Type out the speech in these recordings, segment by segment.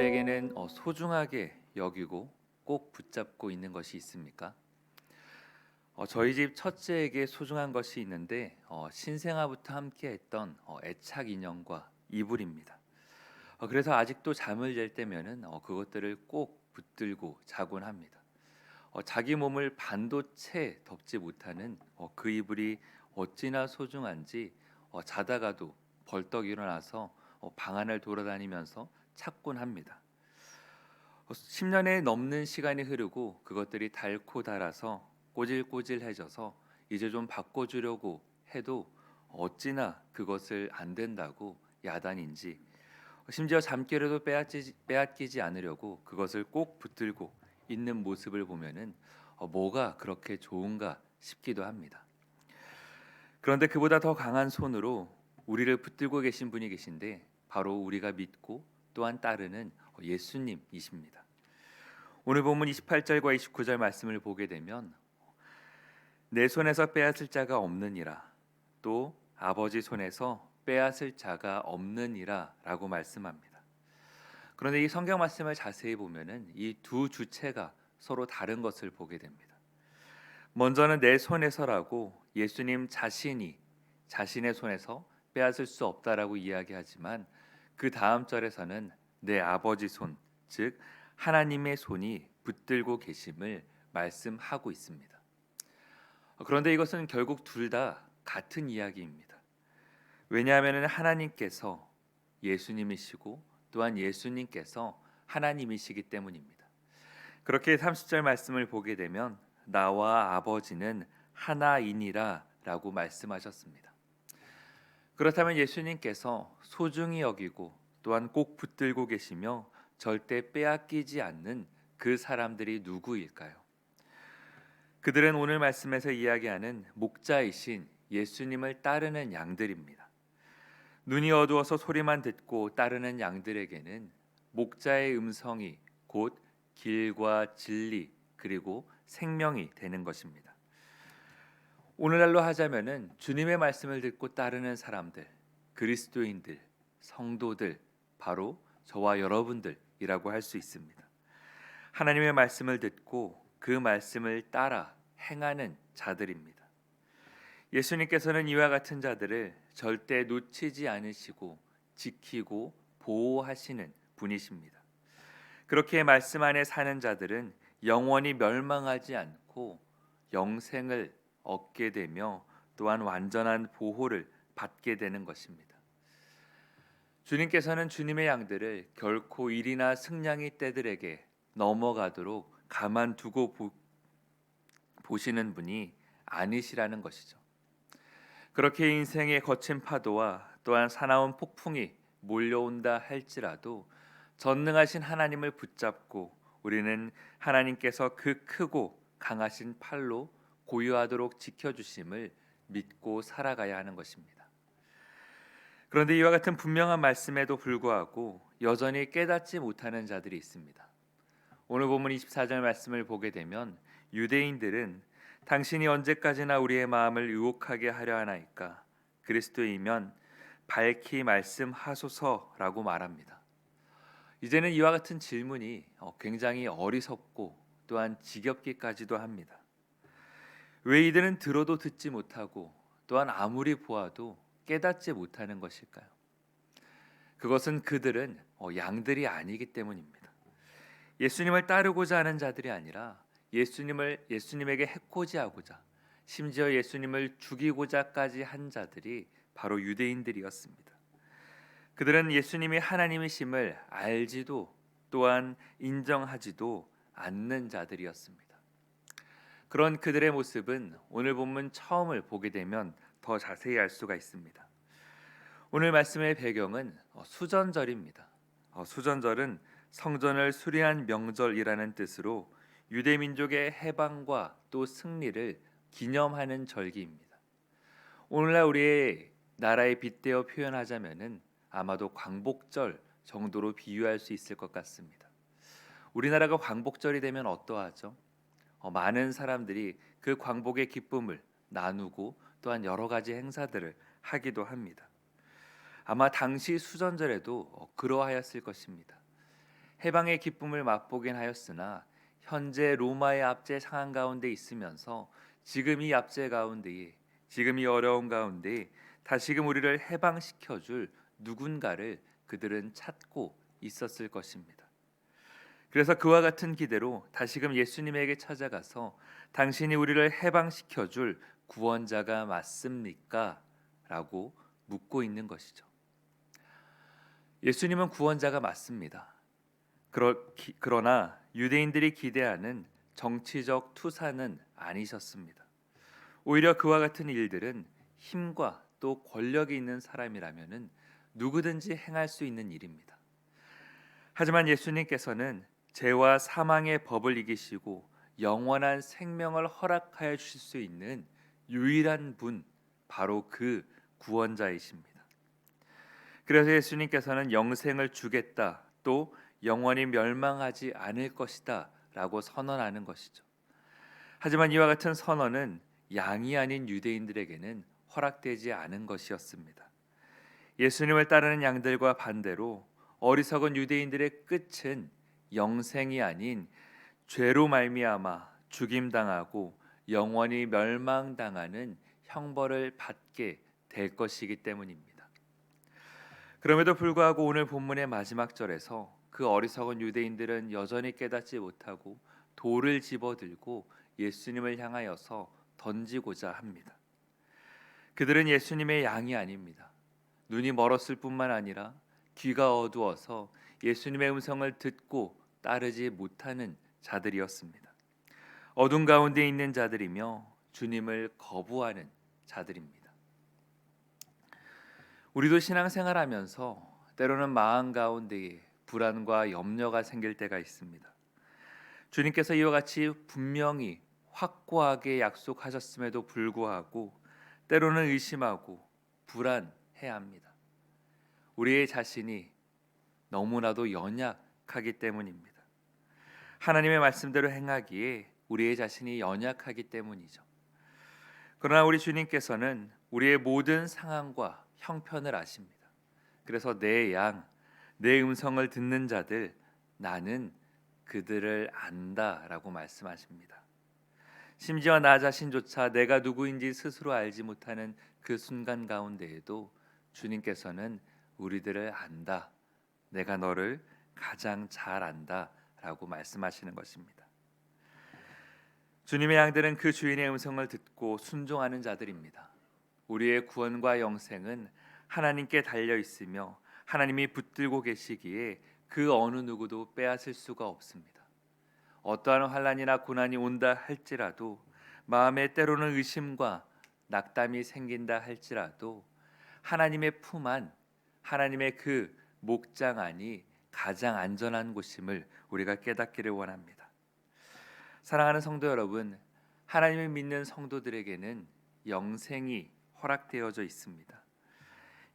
여러분들에게는 어, 소중하게 여기고 꼭 붙잡고 있는 것이 있습니까? 어, 저희 집 첫째에게 소중한 것이 있는데 어, 신생아부터 함께했던 어, 애착 인형과 이불입니다. 어, 그래서 아직도 잠을 잘 때면은 어, 그것들을 꼭 붙들고 자곤 합니다. 어, 자기 몸을 반도체 덮지 못하는 어, 그 이불이 어찌나 소중한지 어, 자다가도 벌떡 일어나서 어, 방 안을 돌아다니면서 찾곤 합니다. 어, 10년이 넘는 시간이 흐르고 그것들이 닳고 닳아서 꼬질꼬질해져서 이제 좀 바꿔주려고 해도 어찌나 그것을 안 된다고 야단인지 심지어 잠결에도 빼앗기지, 빼앗기지 않으려고 그것을 꼭 붙들고 있는 모습을 보면은 어, 뭐가 그렇게 좋은가 싶기도 합니다. 그런데 그보다 더 강한 손으로 우리를 붙들고 계신 분이 계신데 바로 우리가 믿고 또한 따르는 예수님이십니다. 오늘 본문 28절과 29절 말씀을 보게 되면 내 손에서 빼앗을 자가 없느니라 또 아버지 손에서 빼앗을 자가 없느니라라고 말씀합니다. 그런데 이 성경 말씀을 자세히 보면은 이 두 주체가 서로 다른 것을 보게 됩니다. 먼저는 내 손에서라고 예수님 자신이 자신의 손에서 빼앗을 수 없다라고 이야기하지만 그 다음 절에서는 내 아버지 손, 즉 하나님의 손이 붙들고 계심을 말씀하고 있습니다. 그런데 이것은 결국 둘 다 같은 이야기입니다. 왜냐하면 하나님께서 예수님이시고 또한 예수님께서 하나님이시기 때문입니다. 그렇게 30절 말씀을 보게 되면 나와 아버지는 하나이니라라고 말씀하셨습니다. 그렇다면 예수님께서 소중히 여기고 또한 꼭 붙들고 계시며 절대 빼앗기지 않는 그 사람들이 누구일까요? 그들은 오늘 말씀에서 이야기하는 목자이신 예수님을 따르는 양들입니다. 눈이 어두워서 소리만 듣고 따르는 양들에게는 목자의 음성이 곧 길과 진리 그리고 생명이 되는 것입니다. 오늘날로 하자면은 주님의 말씀을 듣고 따르는 사람들, 그리스도인들, 성도들 바로 저와 여러분들이라고 할 수 있습니다. 하나님의 말씀을 듣고 그 말씀을 따라 행하는 자들입니다. 예수님께서는 이와 같은 자들을 절대 놓치지 않으시고 지키고 보호하시는 분이십니다. 그렇게 말씀 안에 사는 자들은 영원히 멸망하지 않고 영생을 얻게 되며 또한 완전한 보호를 받게 되는 것입니다. 주님께서는 주님의 양들을 결코 일이나 승냥이 떼들에게 넘어가도록 가만 두고 보, 보시는 분이 아니시라는 것이죠. 그렇게 인생의 거친 파도와 또한 사나운 폭풍이 몰려온다 할지라도 전능하신 하나님을 붙잡고 우리는 하나님께서 그 크고 강하신 팔로 고유하도록 지켜주심을 믿고 살아가야 하는 것입니다. 그런데 이와 같은 분명한 말씀에도 불구하고 여전히 깨닫지 못하는 자들이 있습니다. 오늘 본문 24절 말씀을 보게 되면 유대인들은 당신이 언제까지나 우리의 마음을 유혹하게 하려 하나이까 그리스도이면 밝히 말씀하소서라고 말합니다. 이제는 이와 같은 질문이 어, 굉장히 어리석고 또한 지겹기까지도 합니다. 왜 이들은 들어도 듣지 못하고 또한 아무리 보아도 깨닫지 못하는 것일까요? 그것은 그들은 어, 양들이 아니기 때문입니다. 예수님을 따르고자 하는 자들이 아니라 예수님을 예수님에게 해코지하고자 심지어 예수님을 죽이고자까지 한 자들이 바로 유대인들이었습니다. 그들은 예수님이 하나님이심을 알지도 또한 인정하지도 않는 자들이었습니다. 그런 그들의 모습은 오늘 본문 처음을 보게 되면 더 자세히 알 수가 있습니다. 오늘 말씀의 배경은 어, 수전절입니다. 어, 수전절은 성전을 수리한 명절이라는 뜻으로 유대 민족의 해방과 또 승리를 기념하는 절기입니다. 오늘날 우리의 나라에 빗대어 표현하자면은 아마도 광복절 정도로 비유할 수 있을 것 같습니다. 우리나라가 광복절이 되면 어떠하죠? 어, 많은 사람들이 그 광복의 기쁨을 나누고 또한 여러 가지 행사들을 하기도 합니다. 아마 당시 수전절에도 어, 그러하였을 것입니다. 해방의 기쁨을 맛보긴 하였으나 현재 로마의 압제 상황 가운데 있으면서 지금 이 압제 가운데에 지금 이 어려운 가운데 다시금 우리를 해방시켜 줄 누군가를 그들은 찾고 있었을 것입니다. 그래서 그와 같은 기대로 다시금 예수님에게 찾아가서 당신이 우리를 해방시켜 줄 구원자가 맞습니까? 라고 묻고 있는 것이죠. 예수님은 구원자가 맞습니다. 그러나 유대인들이 기대하는 정치적 투사는 아니셨습니다. 오히려 그와 같은 일들은 힘과 또 권력이 있는 사람이라면은 누구든지 행할 수 있는 일입니다. 하지만 예수님께서는 죄와 사망의 법을 이기시고 영원한 생명을 허락하여 주실 수 있는 유일한 분 바로 그 구원자이십니다. 그래서 예수님께서는 영생을 주겠다 또 영원히 멸망하지 않을 것이다라고 선언하는 것이죠. 하지만 이와 같은 선언은 양이 아닌 유대인들에게는 허락되지 않은 것이었습니다. 예수님을 따르는 양들과 반대로 어리석은 유대인들의 끝은 영생이 아닌 죄로 말미암아 죽임 당하고 영원히 멸망당하는 형벌을 받게 될 것이기 때문입니다. 그럼에도 불구하고 오늘 본문의 마지막 절에서 그 어리석은 유대인들은 여전히 깨닫지 못하고 돌을 집어들고 예수님을 향하여서 던지고자 합니다. 그들은 예수님의 양이 아닙니다. 눈이 멀었을 뿐만 아니라 귀가 어두워서 예수님의 음성을 듣고 따르지 못하는 자들이었습니다. 어둠 가운데 있는 자들이며 주님을 거부하는 자들입니다. 우리도 신앙생활하면서 때로는 마음 가운데에 불안과 염려가 생길 때가 있습니다. 주님께서 이와 같이 분명히 확고하게 약속하셨음에도 불구하고 때로는 의심하고 불안해야 합니다. 우리의 자신이 너무나도 연약하기 때문입니다. 하나님의 말씀대로 행하기에 우리의 자신이 연약하기 때문이죠. 그러나 우리 주님께서는 우리의 모든 상황과 형편을 아십니다. 그래서 내 양, 내 음성을 듣는 자들 나는 그들을 안다라고 말씀하십니다. 심지어 나 자신조차 내가 누구인지 스스로 알지 못하는 그 순간 가운데에도 주님께서는 우리들을 안다. 내가 너를 가장 잘 안다 라고 말씀하시는 것입니다. 주님의 양들은 그 주인의 음성을 듣고 순종하는 자들입니다. 우리의 구원과 영생은 하나님께 달려 있으며 하나님이 붙들고 계시기에 그 어느 누구도 빼앗을 수가 없습니다. 어떠한 환란이나 고난이 온다 할지라도 마음에 때로는 의심과 낙담이 생긴다 할지라도 하나님의 품 안, 하나님의 그 목장 안이 가장 안전한 곳임을 우리가 깨닫기를 원합니다. 사랑하는 성도 여러분, 하나님을 믿는 성도들에게는 영생이 허락되어져 있습니다.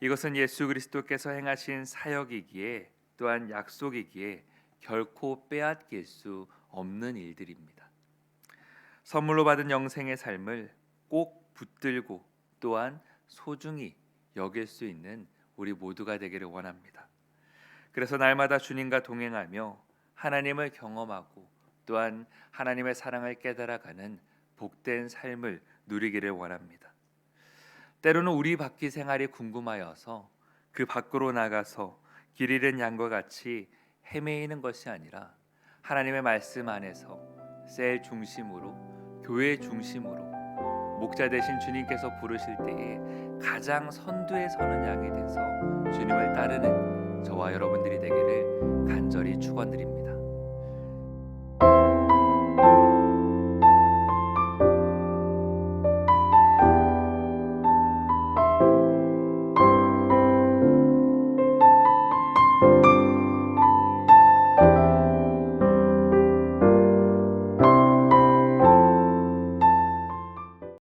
이것은 예수 그리스도께서 행하신 사역이기에 또한 약속이기에 결코 빼앗길 수 없는 일들입니다. 선물로 받은 영생의 삶을 꼭 붙들고 또한 소중히 여길 수 있는 우리 모두가 되기를 원합니다. 그래서 날마다 주님과 동행하며 하나님을 경험하고 또한 하나님의 사랑을 깨달아가는 복된 삶을 누리기를 원합니다. 때로는 우리 바퀴 생활이 궁금하여서 그 밖으로 나가서 길 잃은 양과 같이 헤매이는 것이 아니라 하나님의 말씀 안에서 셀 중심으로 교회 중심으로 목자 되신 주님께서 부르실 때에 가장 선두에 서는 양이 돼서 주님을 따르는 저와 여러분들이 되기를 간절히 축원드립니다.